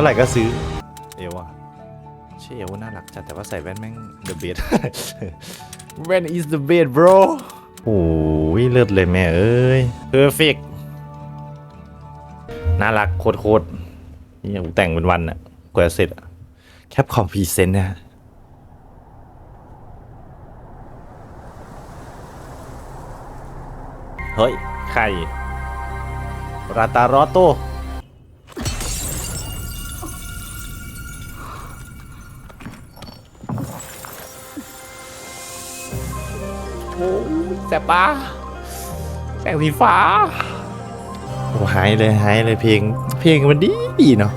ท่าไหร่ก็ซื้อ เอวอะเชื่อเอวน่ารักจัดแต่ว่าใส่แว่นแม่ง the best แว่น is the best bro โอ้ยเลิศเลยแม่เอ้ย perfect น่ารักโคตรๆนี่กูแต่งเป็นวันอะกว่าจะเสร็จอะแคปคอมพรีเซนต์นะเฮ้ย ใครราตารอโต แสบตาแสงสีฟ้า โอ้หายเลยหายเลยเพลง เพลงมันดีดีเนาะ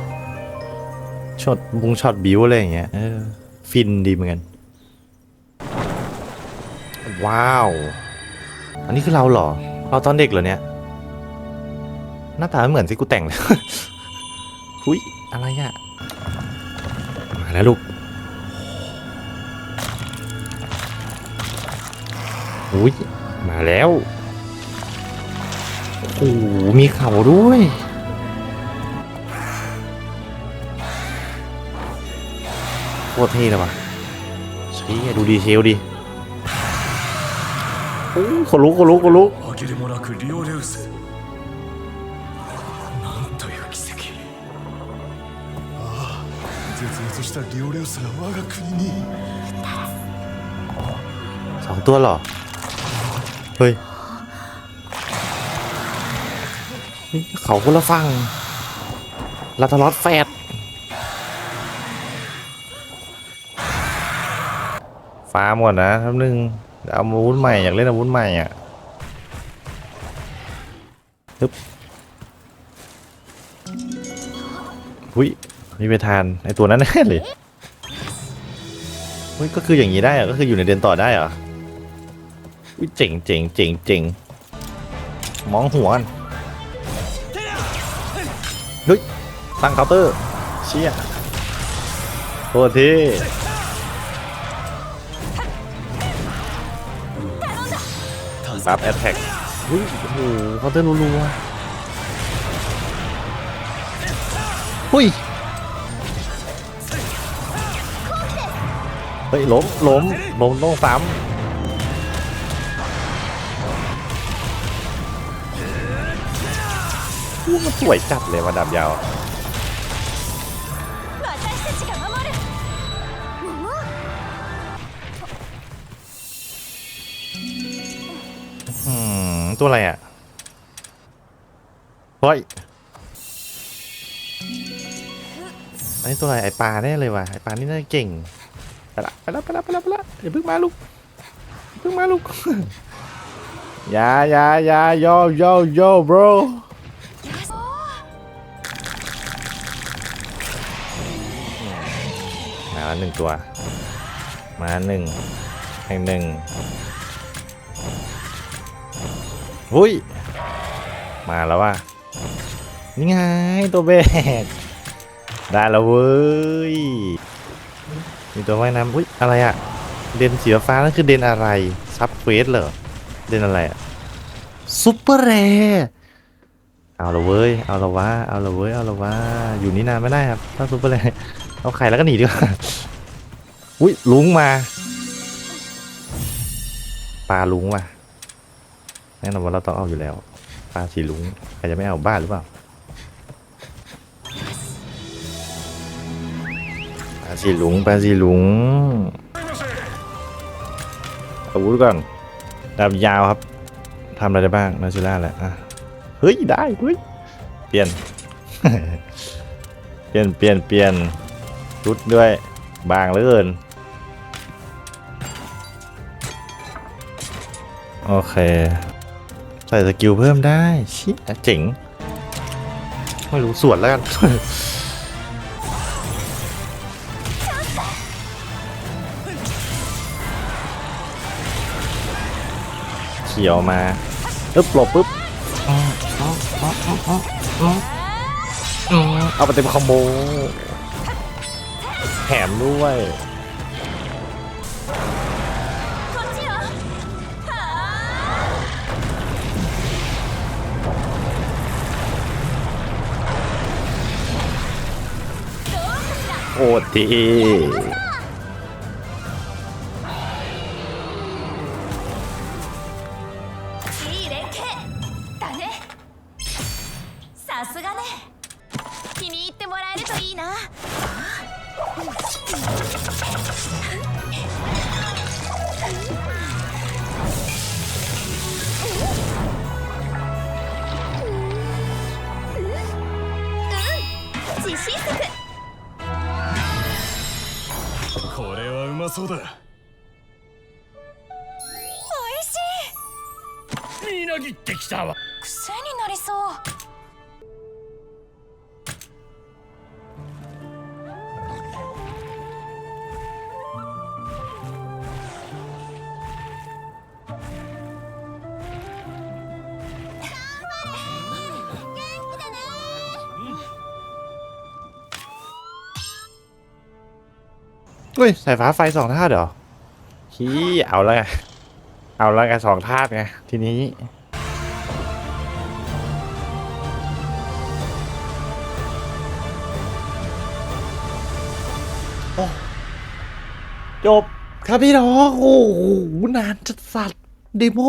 ช็อตบุงช็อตบิวอะไรอย่างเงี้ยเออฟินดีเหมือนกัน ว้าว อันนี้คือเราเหรอ เราตอนเด็กเหรอเนี่ย หน้าตาไม่เหมือนที่กูแต่งเลยหุยอะไรอะมาแล้วลูกอุ้ย มาแล้วโอ้มีเข่าด้วยโคตรเท่เลยวะเชี่ดูดีเชลดีโอ้ขนลุกขนลุกขนลุกสองตัวหรอ ฮ้ยเขาคนละฝั่งลาตาลอดแฟดฟ้าหมดนะทับนึงเดี๋ยวเอาอาวุธใหม่อยากเล่นอาวุธใหม่อะฮึบหุยมีไปทานไอตัวนั้นแน่เลยเฮ้ยก็คืออย่างนี้ได้เหรอะก็คืออยู่ในเดือนต่อได้เหรอ อุ๊ยเจ๋งเจ๋งเจ๋งเจ๋งมองหัวกันเฮ้ยตั้งเคาน์เตอร์เชี่ยโทษทีซับแอตแทกอุ้ยโอ้โหเคาน์เตอร์รัวๆหุ้ยเฮ้ยล้มล้มล้มต้องซ้ำ อู้มันสวยจัดเลยว่าดาบยาวตัวอะไรอะเฮ้ยอันนี้ตัวอะไรไอปลาแน่เลยว่ะไอปลานี่น่าเก่งไปละไปละไปละไปละไปละอย่าเพึ่งมาลูกพึ่งมาลูกยายายาโยโยโย bro หนึ่งตัว มาหนึ่งแห่งหนึ่งหุ้ย มาแล้วว่ะนี่ไงตัวแบกได้แล้วเว้ย มีตัวว่ายน้ำอุ้ย อะไรอะเดนสีฟ้านั่นคือเดนอะไร ซับเฟสเหรอ เดนอะไรอะซุปเปอร์แรเอาละเว้ย เอาละวะเอาละเว้ย เอาละวะอยู่นี่นานไม่ได้ครับ ถ้าซุปเปอร์แร เอาไข่แล้วก็หนีดีกว่าอุ้ยลุงมาปลาลุงว่ะแน่นอนว่าเราต้องเอาอยู่แล้วปลาสีลุงใครจะไม่เอาบ้านหรือเปล่าปลาสีลุงปลาสีลุงอาวุธก่อนดาบยาวครับทำอะไรได้บ้างนาซิล่าแหละอะเฮ้ยได้เฮ้ยเปลี่ยน เปลี่ยนเปลี่ยนเปลี่ยน ชุดด้วยบางเหลือเกิน โอเค ใส่สกิลเพิ่มได้เชิเจ๋ง ไม่รู้ส่วนแล้วกัน เขียวมาปึ๊บหลบปึ๊บเอาไปเต็มคอมโบ แถมด้วยโคตรดี これはうまそうだおいしいみなぎってきたわ癖になりそう เฮ้ยสายฟ้าไฟสองธาตุเหรอขี้เอาแล้วไงเอาแล้วไงสองธาตุไงทีนี้โอ้จบครับพี่น้องโอ้โหนานจัดสัตว์เดโม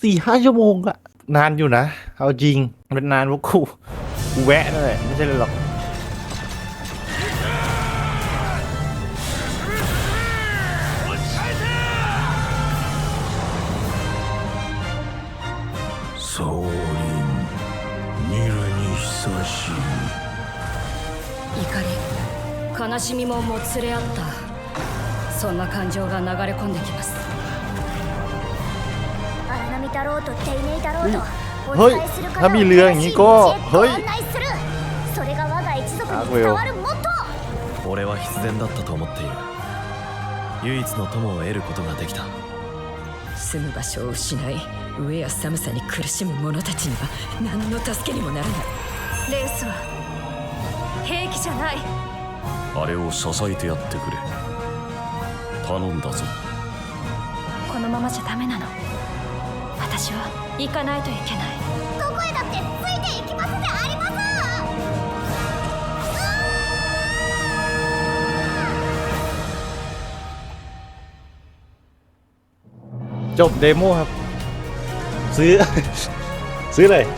สี่ห้าชั่วโมงอะนานอยู่นะ เอาจริง เป็นนานพวกกูกูแวะนั่นแหละไม่ใช่เลยหรอก 悲しみももつれ合った。そんな感情が流れ込んできます。荒波太郎と手稲太郎とお伝えする方の正しい。案内する。それが我が一族に伝わるモット俺は必然だったと思っている。唯一の友を得ることができた。住む場所を失い飢えや寒さに苦しむ者たちには何の助けにもならない。レースは兵器じゃない。あれを支えてやってくれ頼んだぞこのままじゃダメなの私は行かないといけないどこへだってついていきますであります จบเดโมครับ ซื้อ ซื้อเลย